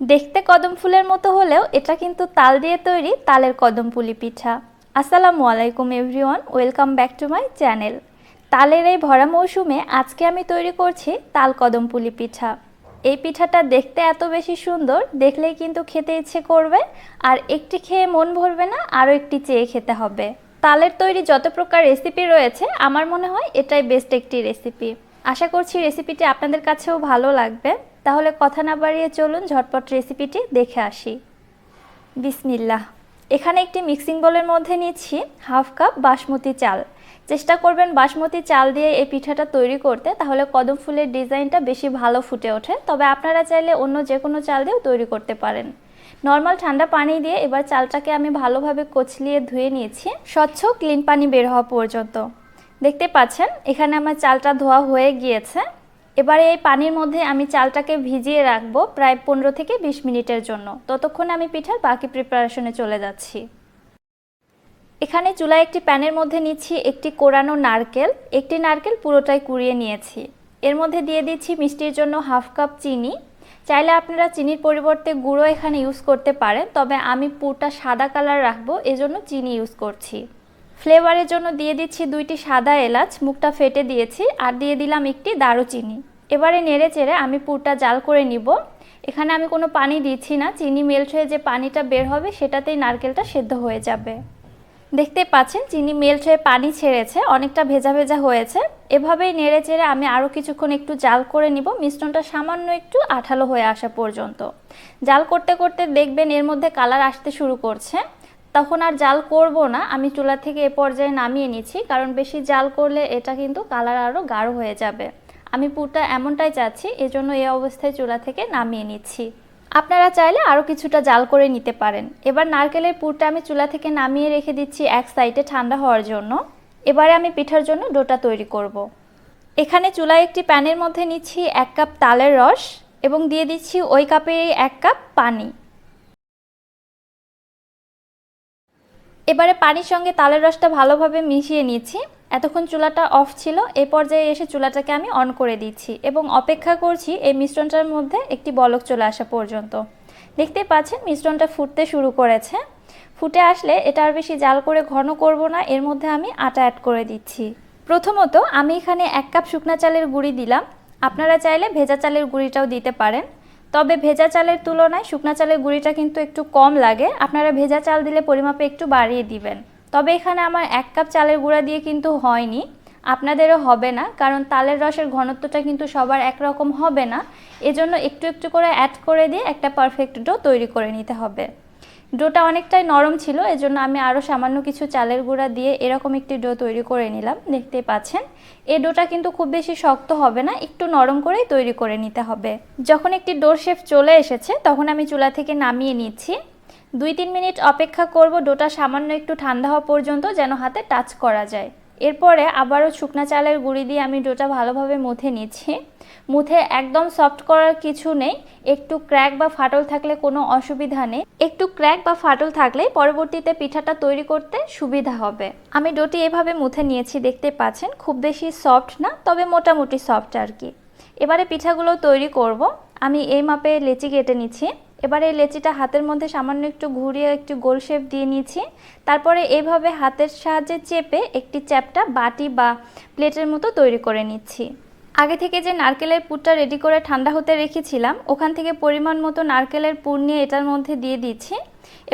দেখতে কদম ফুলের মতো হলেও এটা কিন্তু তাল দিয়ে তৈরি তালের কদম পুলি পিঠা। আসসালামু আলাইকুম everyone, welcome back to my channel. তালের এই ভরা মৌসুমে আজকে আমি তৈরি করছি তাল কদম পুলি পিঠা। এই পিঠাটা দেখতে এত বেশি সুন্দর, দেখলেই কিন্তু খেতে ইচ্ছে করবে, আর একটি খেয়ে মন ভরবে না, আরও একটি চেয়ে খেতে হবে। তালের তৈরি যত প্রকার রেসিপি রয়েছে, আমার মনে হয় এটাই বেস্ট একটি রেসিপি আশা করছি রেসিপিটি আপনাদের কাছেও ভালো লাগবে। তাহলে কথা না বাড়িয়ে চলুন ঝটপট রেসিপিটি দেখে আসি। বিসমিল্লাহ। এখানে একটি মিক্সিং বোলের মধ্যে নিচ্ছি হাফ কাপ বাসমতি চাল। চেষ্টা করবেন বাসমতি চাল দিয়ে এই পিঠাটা তৈরি করতে, তাহলে কদম ফুলের ডিজাইনটা বেশি ভালো ফুটে ওঠে। তবে আপনারা চাইলে অন্য যে কোনো চাল দিয়েও তৈরি করতে পারেন। নর্মাল ঠান্ডা পানি দিয়ে এবার চালটাকে আমি ভালোভাবে কচলিয়ে ধুয়ে নিয়েছি। স্বচ্ছ, ক্লিন পানি বের হওয়া পর্যন্ত। দেখতে পাচ্ছেন, এখানে আমার চালটা ধোয়া হয়ে গিয়েছে। এবারে এই পানির মধ্যে আমি চালটাকে ভিজিয়ে রাখব প্রায় পনেরো থেকে বিশ মিনিটের জন্য। ততক্ষণ আমি পিঠার বাকি প্রিপারেশনে চলে যাচ্ছি। এখানে চুলায় একটি প্যানের মধ্যে নিচ্ছি একটি কোরানো নারকেল। একটি নারকেল পুরোটাই কুড়িয়ে নিয়েছি। এর মধ্যে দিয়ে দিচ্ছি মিষ্টির জন্য হাফ কাপ চিনি। চাইলে আপনারা চিনির পরিবর্তে গুঁড়ো এখানে ইউজ করতে পারেন, তবে আমি পুরটা সাদা কালার রাখব, এজন্য চিনি ইউজ করছি। ফ্লেভারের জন্য দিয়ে দিচ্ছি দুইটি সাদা এলাচ, মুখটা ফেটে দিয়েছি, আর দিয়ে দিলাম একটি দারুচিনি। এবারে নেড়ে চেড়ে আমি পুরটা জাল করে নিব। এখানে আমি কোনো পানি দিচ্ছি না, চিনি মেল্ট হয়ে যে পানিটা বের হবে সেটাতেই নারকেলটা সেদ্ধ হয়ে যাবে। দেখতে পাচ্ছেন, চিনি মেল্ট হয়ে পানি ছেড়েছে, অনেকটা ভেজা ভেজা হয়েছে। এভাবেই নেড়ে চেড়ে আমি আরও কিছুক্ষণ একটু জাল করে নিব, মিশ্রণটা সামান্য একটু আঠালো হয়ে আসা পর্যন্ত। জাল করতে করতে দেখবেন এর মধ্যে কালার আসতে শুরু করছে। তখন আর জাল করব না। আমি চুলা থেকে এ পর্যায়ে নামিয়ে নিচ্ছি, কারণ বেশি জাল করলে এটা কিন্তু কালার আরও গাঢ় হয়ে যাবে। আমি পুরটা এমনটাই চাচ্ছি, এজন্য এই অবস্থায় চুলা থেকে নামিয়ে নিচ্ছি। আপনারা চাইলে আরও কিছুটা জাল করে নিতে পারেন। এবার নারকেলের পুরটা আমি চুলা থেকে নামিয়ে রেখে দিচ্ছি এক সাইডে ঠান্ডা হওয়ার জন্য। এবারে আমি পিঠার জন্য ডোটা তৈরি করব। এখানে চুলায় একটি প্যানের মধ্যে নিচ্ছি এক কাপ তালের রস এবং দিয়ে দিচ্ছি ওই কাপেরই এক কাপ পানি। এবারে পানির সঙ্গে তালের রসটা ভালোভাবে মিশিয়ে নিচ্ছি। এতক্ষণ চুলাটা অফ ছিল, এ পর্যায়ে এসে চুলাটাকে আমি অন করে দিচ্ছি এবং অপেক্ষা করছি এই মিশ্রণটার মধ্যে একটি বলক চলে আসা পর্যন্ত। দেখতে পাচ্ছেন মিশ্রণটা ফুটতে শুরু করেছে। ফুটে আসলে এটা আর বেশি জাল করে ঘন করব না, এর মধ্যে আমি আটা অ্যাড করে দিচ্ছি। প্রথমত আমি এখানে এক কাপ শুকনা চালের গুঁড়ি দিলাম। আপনারা চাইলে ভেজা চালের গুঁড়িটাও দিতে পারেন। তবে ভেজা চালের তুলনায় শুকনা চালের গুঁড়িটা কিন্তু একটু কম লাগে। আপনারা ভেজা চাল দিলে পরিমাপে একটু বাড়িয়ে দিবেন। তবে এখানে আমার এক কাপ চালের গুঁড়া দিয়ে কিন্তু হয়নি। আপনাদেরও হবে না, কারণ তালের রসের ঘনত্বটা কিন্তু সবার একরকম হবে না। এজন্য একটু একটু করে অ্যাড করে দিয়ে একটা পারফেক্ট ডো তৈরি করে নিতে হবে। ডোটা অনেকটাই নরম ছিল, এজন্য আমি আরও সামান্য কিছু চালের গুঁড়া দিয়ে এরকম একটি ডো তৈরি করে নিলাম দেখতে পাচ্ছেন। এ ডোটা কিন্তু খুব বেশি শক্ত হবে না, একটু নরম করেই তৈরি করে নিতে হবে। যখন একটি ডোর শেপ চলে এসেছে, তখন আমি চুলা থেকে নামিয়ে নিচ্ছি। দুই তিন মিনিট অপেক্ষা করব ডোটা সামান্য একটু ঠান্ডা হওয়া পর্যন্ত যেন হাতে টাচ করা যায়। এরপরে আবারও শুকনা চালের গুঁড়ি দিয়ে আমি ডোটা ভালোভাবে মুথে নিচ্ছি। মুথে একদম সফট করার কিছু নেই। একটু ক্র্যাক বা ফাটল থাকলে কোনো অসুবিধা নেই। একটু ক্র্যাক বা ফাটল থাকলে পরবর্তীতে পিঠাটা তৈরি করতে সুবিধা হবে। আমি ডোটি এভাবে মুথে নিয়েছি, দেখতে পাচ্ছেন? খুব বেশি সফট না, তবে মোটামুটি সফট আর কি। এবারে পিঠাগুলো তৈরি করব। আমি এই মাপে লেচি কেটে নিচ্ছি। এবারে এই লেচিটা হাতের মধ্যে সামান্য একটু ঘুরিয়ে একটু গোল শেপ দিয়ে নিয়েছি। তারপরে এইভাবে হাতের সাহায্যে চেপে একটি চ্যাপটা বাটি বা প্লেটের মতো তৈরি করে নিচ্ছি। আগে থেকে যে নারকেলের পুরটা রেডি করে ঠান্ডা হতে রেখেছিলাম, ওখান থেকে পরিমাণ মতো নারকেলের পুর নিয়ে এটার মধ্যে দিয়ে দিচ্ছি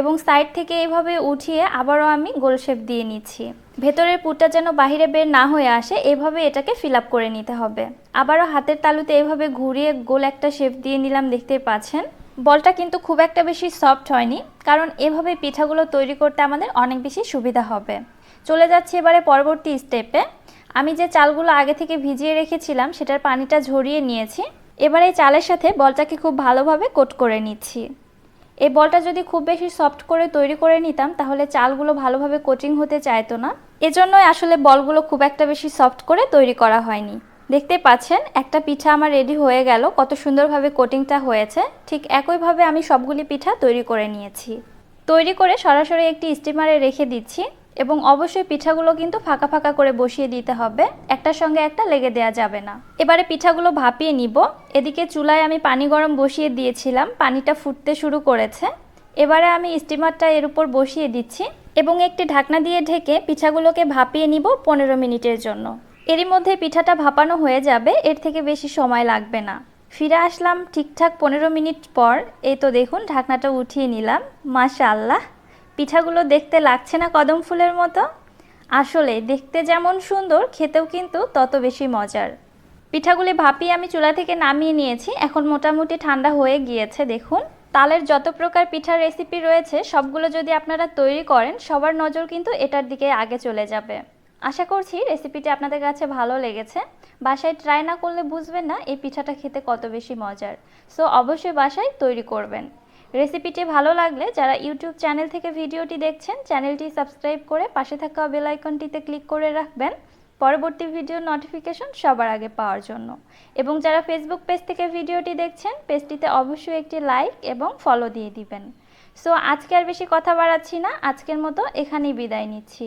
এবং সাইড থেকে এইভাবে উঠিয়ে আবারও আমি গোল শেপ দিয়ে নিচ্ছি। ভেতরের পুরটা যেন বাহিরে বের না হয়ে আসে, এভাবে এটাকে ফিল করে নিতে হবে। আবারও হাতের তালুতে এভাবে ঘুরিয়ে গোল একটা শেপ দিয়ে নিলাম দেখতে পাচ্ছেন। বলটা কিন্তু খুব একটা বেশি সফট হয়নি, কারণ এভাবে পিঠাগুলো তৈরি করতে আমাদের অনেক বেশি সুবিধা হবে। চলে যাচ্ছি এবারে পরবর্তী স্টেপে আমি যে চালগুলো আগে থেকে ভিজিয়ে রেখেছিলাম, সেটার পানিটা ঝরিয়ে নিয়েছি। এবার এই চালের সাথে বলটাকে খুব ভালোভাবে কোট করে নিচ্ছি। এই বলটা যদি খুব বেশি সফট করে তৈরি করে নিতাম, তাহলে চালগুলো ভালোভাবে কোটিং হতে চাইতো না। এজন্যই আসলে বলগুলো খুব একটা বেশি সফট করে তৈরি করা হয়নি। দেখতে পাচ্ছেন, একটা পিঠা আমার রেডি হয়ে গেল। কত সুন্দরভাবে কোটিংটা হয়েছে। ঠিক একইভাবে আমি সবগুলি পিঠা তৈরি করে নিয়েছি। তৈরি করে সরাসরি একটি স্টিমারে রেখে দিচ্ছি এবং অবশ্যই পিঠাগুলো কিন্তু ফাঁকা ফাঁকা করে বসিয়ে দিতে হবে। একটার সঙ্গে একটা লেগে দেওয়া যাবে না। এবারে পিঠাগুলো ভাপিয়ে নিব। এদিকে চুলায় আমি পানি গরম বসিয়ে দিয়েছিলাম। পানিটা ফুটতে শুরু করেছে। এবারে আমি স্টিমারটা এর উপর বসিয়ে দিচ্ছি এবং একটি ঢাকনা দিয়ে ঢেকে পিঠাগুলোকে ভাপিয়ে নিব পনেরো মিনিটের জন্য। এরই মধ্যে পিঠাটা ভাপানো হয়ে যাবে, এর থেকে বেশি সময় লাগবে না। ফিরে আসলাম ঠিকঠাক পনেরো মিনিট পর। এই তো দেখুন, ঢাকনাটা উঠিয়ে নিলাম। মাশাআল্লাহ, পিঠাগুলো দেখতে লাগছে না কদম ফুলের মতো। আসলে দেখতে যেমন সুন্দর, খেতেও কিন্তু তত বেশি মজার। পিঠাগুলি ভাপিয়ে আমি চুলা থেকে নামিয়ে নিয়েছি। এখন মোটামুটি ঠান্ডা হয়ে গিয়েছে, দেখুন। তালের যত প্রকার পিঠার রেসিপি রয়েছে, সবগুলো যদি আপনারা তৈরি করেন, সবার নজর কিন্তু এটার দিকে আগে চলে যাবে। আশা করছি রেসিপিটি আপনাদের কাছে ভালো লেগেছে। বাসায় ট্রাই না করলে বুঝবেন না এই পিঠাটা খেতে কত বেশি মজার। সো অবশ্যই বাসায় তৈরি করবেন। রেসিপিটি ভালো লাগলে যারা ইউটিউব চ্যানেল থেকে ভিডিওটি দেখছেন চ্যানেলটি সাবস্ক্রাইব করে পাশে থাকা বেল আইকনটিতে ক্লিক করে রাখবেন। পরবর্তী ভিডিওর নোটিফিকেশন সবার আগে পাওয়ার জন্য। এবং যারা ফেসবুক পেজ থেকে ভিডিওটি দেখছেন পেজটিতে অবশ্যই একটি লাইক এবং ফলো দিয়ে দিবেন। সো আজকে আর বেশি কথা বাড়াচ্ছি না। আজকের মতো এখানেই বিদায় নিচ্ছি।